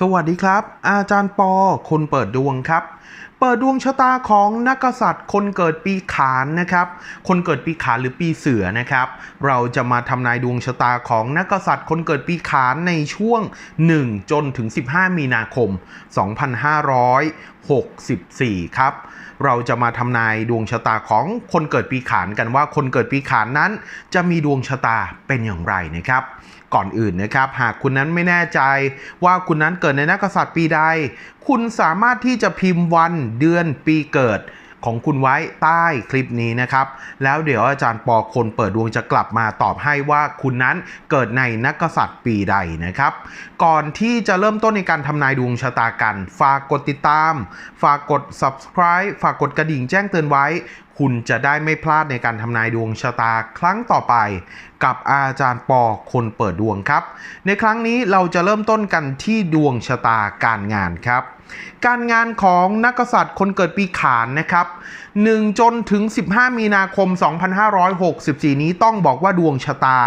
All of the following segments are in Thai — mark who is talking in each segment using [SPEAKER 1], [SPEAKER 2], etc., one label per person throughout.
[SPEAKER 1] สวัสดีครับ อาจารย์ปอ คนเปิดดวงครับ เปิดดวงชะตาของนักกษัตริย์คนเกิดปีขานนะครับ คนเกิดปีขานหรือปีเสือนะครับ เราจะมาทำนายดวงชะตาของนักกษัตริย์คนเกิดปีขานในช่วง 1 จนถึง 15 มีนาคม 2564 ครับ เราจะมาทำนายดวงชะตาของคนเกิดปีขานกันว่าคนเกิดปีขานนั้น จะมีดวงชะตาเป็นอย่างไรนะครับ ก่อนอื่นนะครับ หากคุณนั้นไม่แน่ใจว่าคุณนั้นเกิดในนักษัตริย์ปีใด คุณสามารถที่จะพิมพ์วันเดือนปีเกิด ของคุณไว้ใต้คลิปนี้นะครับ แล้วเดี๋ยวอาจารย์ปอคนเปิดดวงจะกลับมาตอบให้ว่าคุณนั้นเกิดในนักษัตริย์ปีใดนะครับ ก่อนที่จะเริ่มต้นในการทำนายดวงชะตากัน ฝากกดติดตาม ฝากกด subscribe ฝากกดกระดิ่งแจ้งเตือนไว้ คุณจะได้ไม่พลาดในการทำนายดวงชะตาครั้งต่อไป กับอาจารย์ปอคนเปิดดวงครับ ในครั้งนี้เราจะเริ่มต้นกันที่ดวงชะตาการงานครับ การงานของนักษัตริย์คนเกิดปีขานนะครับ1จนถึง 15 มีนาคม 2564 นี้ต้องบอกว่าดวงชะตา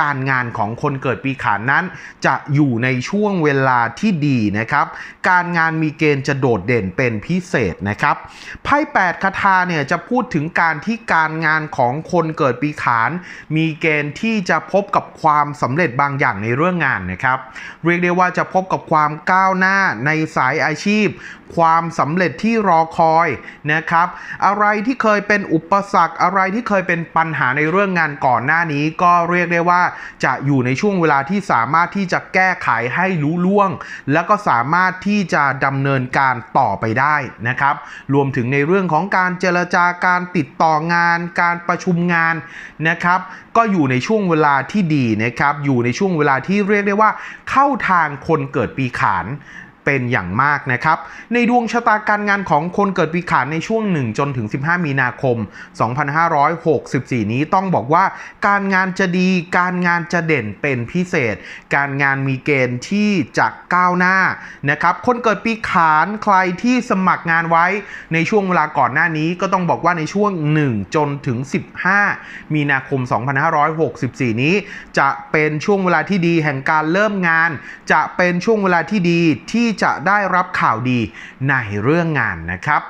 [SPEAKER 1] การงานของคนเกิดปีขานนั้น จะอยู่ในช่วงเวลาที่ดีนะครับ การงานมีเกณฑ์จะโดดเด่นเป็นพิเศษนะครับไพ่8คาถาเนี่ยจะพูดถึงการที่การงานของคนเกิดปีขาน มีเกณฑ์ที่จะพบกับความสำเร็จบางอย่างในเรื่องงานนะครับ เรียกได้ว่าจะพบกับความก้าวหน้าในสายอาชีพ ความสำเร็จที่รอคอยนะครับ อะไรที่เคยเป็นอุปสรรคอะไรที่เคยเป็นปัญหาในเรื่องงานก่อนหน้านี้ ก็เรียกได้ว่าจะอยู่ในช่วงเวลาที่สามารถที่จะแก้ไขให้รู้ล่วง แล้วก็สามารถที่จะดำเนินการต่อไปได้นะครับ รวมถึงในเรื่องของการเจรจาการติดต่องาน การประชุมงานนะครับ ก็อยู่ในช่วงเวลาที่ดีนะครับ อยู่ในช่วงเวลาที่เรียกได้ว่าเข้าทางคนเกิดปีขาน เป็นอย่างมากนะครับ ในดวงชะตาการงานของคนเกิดปีขานในช่วง 1 จนถึง 15 มีนาคม 2564 นี้ต้องบอกว่าการงานจะดี การงานจะเด่นเป็นพิเศษ การงานมีเกณฑ์ที่จะก้าวหน้านะครับ คนเกิดปีขานใครที่สมัครงานไว้ในช่วงเวลาก่อนหน้านี้ก็ต้องบอกว่าในช่วง 1 จนถึง 15 มีนาคม 2564 นี้ จะเป็นช่วงเวลาที่ดีแห่งการเริ่มงาน จะเป็นช่วงเวลาที่ดีที่จะได้รับข่าวดีในเรื่องงานนะครับ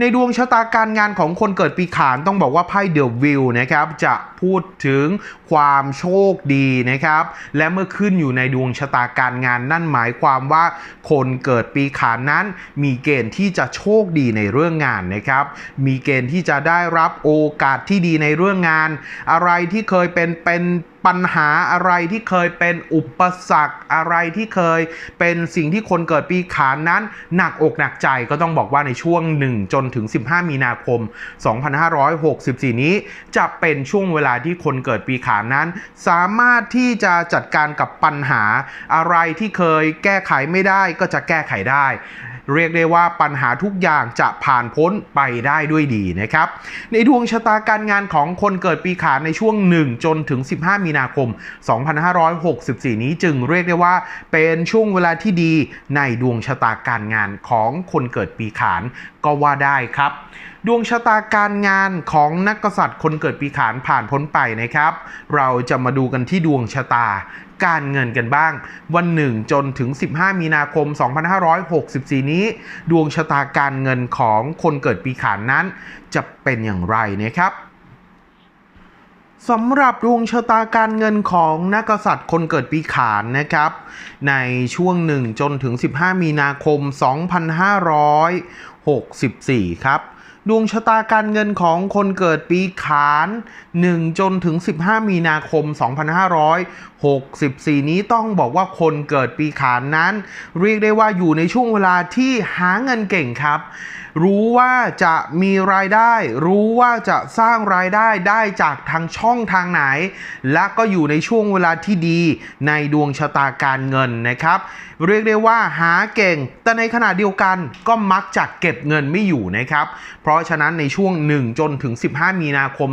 [SPEAKER 1] ในดวงชะตาการงานของคนเกิดปีขานต้องบอกว่าไพ่เดอะวิวนะครับจะพูดถึงความโชคดีนะครับ และเมื่อขึ้นอยู่ในดวงชะตาการงานนั่นหมายความว่าคนเกิดปีขานนั้น มีเกณฑ์ที่จะโชคดีในเรื่องงานนะครับ มีเกณฑ์ที่จะได้รับโอกาสที่ดีในเรื่องงาน อะไรที่เคยเป็นเป็น ปัญหาอะไรที่เคยเป็นอุปสรรคอะไรที่เคยเป็นสิ่งที่คนเกิดปีขานนั้น หนักอกหนักใจก็ต้องบอกว่าในช่วง 1 จนถึง 15 มีนาคม 2564 นี้ จะเป็นช่วงเวลาที่คนเกิดปีขานนั้น สามารถที่จะจัดการกับปัญหาอะไรที่เคยแก้ไขไม่ได้ก็จะแก้ไขได้ เรียกได้ว่าปัญหาทุกอย่างจะผ่านพ้นไปได้ด้วยดีนะครับ ในดวงชะตาการงานของคนเกิดปีขานในช่วง 1 จนถึง 15 มีนาคม 2564 นี้จึงเรียกได้ว่าเป็นช่วงเวลาที่ดีในดวงชะตาการงานของคนเกิดปีขานก็ว่าได้ครับ ดวงชะตาการงานของนักกษัตริย์คนเกิดปีขานผ่านพ้นไปนะครับ เราจะมาดูกันที่ดวงชะตา การเงินกันบ้าง วันหนึ่งจนถึง 15 มีนาคม 2564 นี้ ดวงชะตาการเงินของคนเกิดปีขานนั้น จะเป็นอย่างไรนะครับสำหรับดวงชะตาการเงินของนักกษัตริย์คนเกิดปีขานนะครับ ในช่วง 1 จนถึง 15 มีนาคม 2564 ครับ ดวงชะตาการเงินของคนเกิดปีขาน 1 จนถึง 15 มีนาคม 2564 นี้ต้องบอกว่าคนเกิดปีขานนั้น เรียกได้ว่าอยู่ในช่วงเวลาที่หาเงินเก่งครับ รู้ว่าจะมีรายได้ รู้ว่าจะสร้างรายได้ได้จากทางช่องทางไหน และก็อยู่ในช่วงเวลาที่ดีในดวงชะตาการเงินนะครับ เรียกได้ว่าหาเก่ง แต่ในขณะเดียวกันก็มักจะเก็บเงินไม่อยู่นะครับเพราะราะฉะนั้นในช่วง 1 จนถึง 15 มีนาคม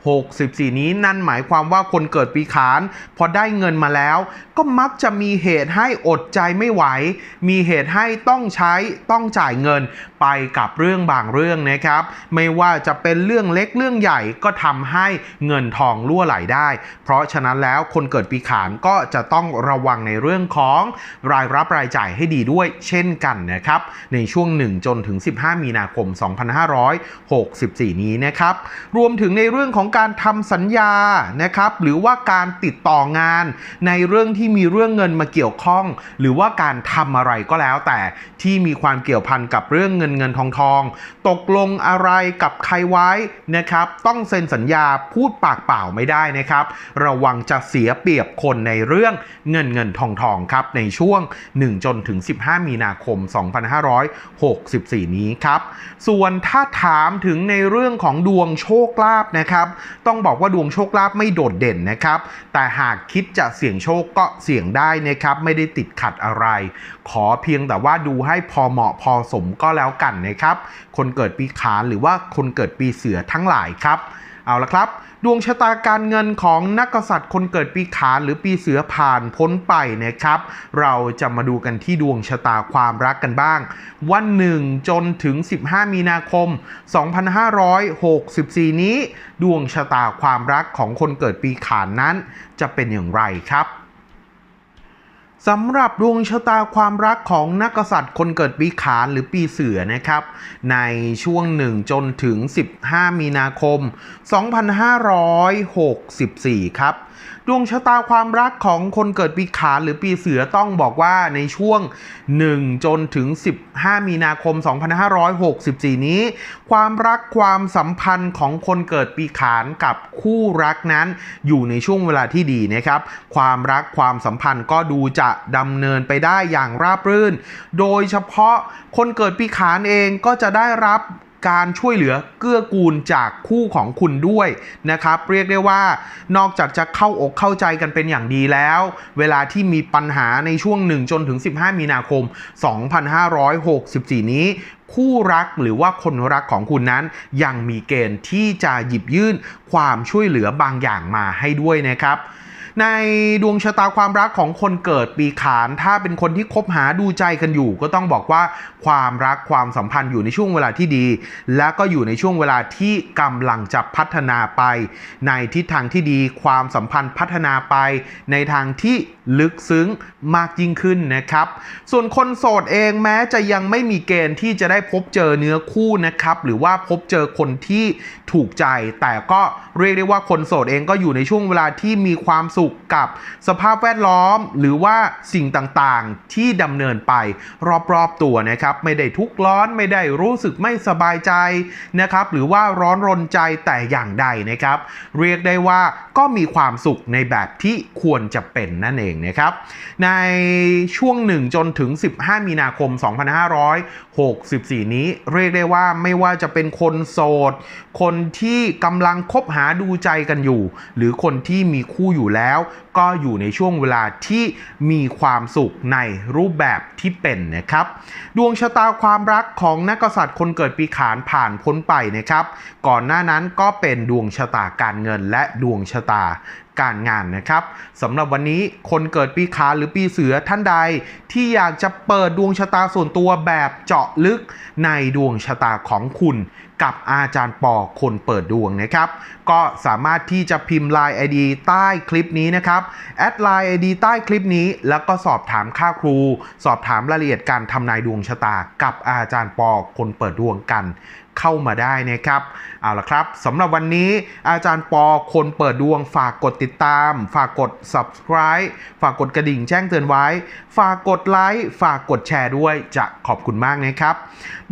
[SPEAKER 1] 2564 นี้นั่นหมายความว่าคนเกิดปีขานพอได้เงินมาแล้ว ก็มักจะมีเหตุให้อดใจไม่ไหว มีเหตุให้ต้องใช้ต้องจ่ายเงินไปกับเรื่องบางเรื่องนะครับ ไม่ว่าจะเป็นเรื่องเล็กเรื่องใหญ่ก็ทำให้เงินทองรั่วไหลได้ เพราะฉะนั้นแล้วคนเกิดปีขานก็จะต้องระวังในเรื่องของรายรับรายจ่ายให้ดีด้วยเช่นกันนะครับ ในช่วง 1 จนถึง 15 มีนาคม2564 นี้นะครับ รวมถึงในเรื่องของการทำสัญญานะครับ หรือว่าการติดต่องาน ในเรื่องที่มีเรื่องเงินมาเกี่ยวข้อง หรือว่าการทำอะไรก็แล้ว แต่ที่มีความเกี่ยวพันกับเรื่องเงินเงินทองทอง ตกลงอะไรกับใครไว้นะครับ ต้องเซ็นสัญญาพูดปากเปล่าไม่ได้นะครับ ระวังจะเสียเปรียบคนในเรื่องเงินเงินทองทองครับ ในช่วง 1 จนถึง 15 มีนาคม 2564 นี้ครับส่วนถ้าถามถึงในเรื่องของดวงโชคลาภนะครับ ต้องบอกว่าดวงโชคลาภไม่โดดเด่นนะครับ แต่หากคิดจะเสี่ยงโชคก็เสี่ยงได้นะครับ ไม่ได้ติดขัดอะไร ขอเพียงแต่ว่าดูให้พอเหมาะพอสมก็แล้วกันนะครับ คนเกิดปีขานหรือว่าคนเกิดปีเสือทั้งหลายครับ เอาละครับ ดวงชะตาการเงินของนักกษัตริย์คนเกิดปีขานหรือปีเสือผ่านพ้นไปนะครับ เราจะมาดูกันที่ดวงชะตาความรักกันบ้าง วันหนึ่งจนถึง 15 มีนาคม 2564 นี้ ดวงชะตาความรักของคนเกิดปีขานนั้น จะเป็นอย่างไรครับ สำหรับดวงชะตาความรักของนักษัตริย์คนเกิดปีขานหรือปีเสือนะครับ ในช่วงหนึ่งจนถึง 15 มีนาคม 2564 ครับ ดวงชะตาความรักของคนเกิดปีขานหรือปีเสือต้องบอกว่าในช่วง 1 จนถึง 15 มีนาคม 2564 นี้ ความรักความสัมพันธ์ของคนเกิดปีขานกับคู่รักนั้น อยู่ในช่วงเวลาที่ดีนะครับ ความรักความสัมพันธ์ก็ดูจะดำเนินไปได้อย่างราบรื่น โดยเฉพาะคนเกิดปีขานเองก็จะได้รับ การช่วยเหลือเกื้อกูลจากคู่ของคุณด้วยนะครับ เรียกได้ว่านอกจากจะเข้าอกเข้าใจกันเป็นอย่างดีแล้ว เวลาที่มีปัญหาในช่วง 1 จนถึง 15 มีนาคม 2564 นี้คู่รักหรือว่าคนรักของคุณนั้น ยังมีเกณฑ์ที่จะหยิบยื่นความช่วยเหลือบางอย่างมาให้ด้วยนะครับ ในดวงชะตาความรักของคนเกิดปีขาน ถ้าเป็นคนที่คบหาดูใจกันอยู่ ก็ต้องบอกว่าความรักความสัมพันธ์อยู่ในช่วงเวลาที่ดี และก็อยู่ในช่วงเวลาที่กำลังจะพัฒนาไป ในทิศทางที่ดีความสัมพันธ์พัฒนาไป ในทางที่ลึกซึ้งมากยิ่งขึ้นนะครับ ส่วนคนโสดเองแม้จะยังไม่มีเกณฑ์ที่จะได้พบเจอเนื้อคู่นะครับ หรือว่าพบเจอคนที่ถูกใจ แต่ก็เรียกได้ว่าคนโสดเองก็อยู่ในช่วงเวลาที่มีความสุขกับสภาพแวดล้อม หรือว่าสิ่งต่างๆ ที่ดำเนินไปรอบๆตัวนะครับ ไม่ได้ทุกข์ร้อนไม่ได้รู้สึกไม่สบายใจนะครับ หรือว่าร้อนรนใจแต่อย่างใดนะครับ เรียกได้ว่าก็มีความสุขในแบบที่ควรจะเป็นนั่นเองนะครับ ในช่วง 1 จนถึง 15 มีนาคม 2564 นี้เรียกได้ว่าไม่ว่าจะเป็นคนโสด คนที่กำลังคบหาดูใจกันอยู่ หรือคนที่มีคู่อยู่แล้วก็อยู่ในช่วงเวลาที่มีความสุขในรูปแบบที่เป็นนะครับ ดวงชะตาความรักของนักกษัตริย์คนเกิดปีขานผ่านพ้นไปนะครับ ก่อนหน้านั้นก็เป็นดวงชะตาการเงินและดวงชะตาการงานนะครับสำหรับวันนี้คนเกิดปีขาหรือปีเสือท่านใด ที่อยากจะเปิดดวงชะตาส่วนตัวแบบเจาะลึกในดวงชะตาของคุณ กับอาจารย์ปอคนเปิดดวงนะครับ ก็สามารถที่จะพิมพ์ Line ID ใต้คลิปนี้นะครับแอดไลน์ ID ใต้คลิปนี้ แล้วก็สอบถามค่าครู สอบถามรายละเอียดการทำนายดวงชะตา กับอาจารย์ปอคนเปิดดวงกัน เข้ามาได้นะครับเอาละครับสำหรับวันนี้อาจารย์ปอคนเปิดดวงฝากกดติดตาม ฝากกด subscribe ฝากกดกระดิ่งแจ้งเตือนไว้ ฝากกดไลค์ฝากกดแชร์ด้วยจะขอบคุณมากนะครับ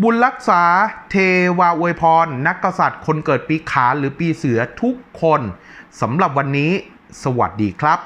[SPEAKER 1] บุญรักษาเทวาอวยพร นักกษัตริย์คนเกิดปีขาหรือปีเสือทุกคนสำหรับวันนี้ สวัสดีครับ